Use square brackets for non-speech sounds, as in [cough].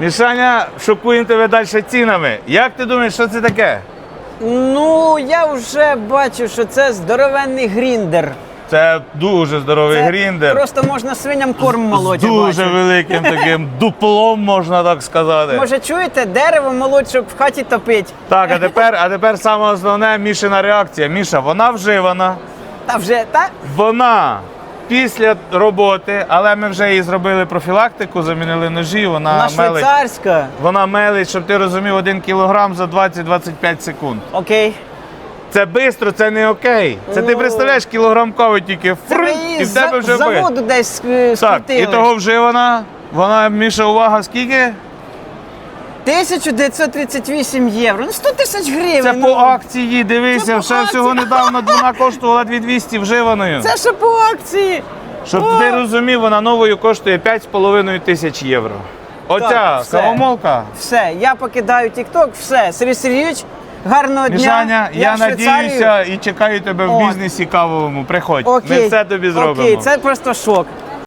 Мішаня, шокуємо тебе далі цінами. Як ти думаєш, що це таке? Ну, я вже бачу, що це здоровенний гріндер. Це дуже здоровий Це гріндер. Просто можна свиням корм З молоть. дуже бачу. великим [laughs] таким дуплом, можна так сказати. Може, чуєте, дерево молоть, щоб в хаті топить. Так, а [laughs] тепер, а тепер саме основне Мішина реакція. Міша, вона вживана, Та вже та вона після роботи, але ми вже їй зробили профілактику, замінили ножі, вона вона мелить. швейцарська. Вона мелить, щоб ти розумів, один кілограм за 20-25 секунд. Окей. Це швидко, це не окей. Це ти Ну. представляєш кілограм кави тільки Це і в тебе вже заводу десь е, Так, і того вживана. Вона, Міша, увага, скільки? 1938 євро. Ну 100 тисяч гривень. Це ну. по акції, Це дивися, по ще акції. всього недавно [laughs] вона коштувала 2200 вживаною. Це ще по акції. Щоб О! ти розумів, вона новою коштує 5,5 тисяч євро. Оця все. кавомолка. Все, я покидаю TikTok, все. Сергій Сергійович, гарного дня. Мішаня, я, в надіюся і чекаю тебе в От. бізнесі кавовому. Приходь. Окей. Ми все тобі зробимо. Окей, це просто шок.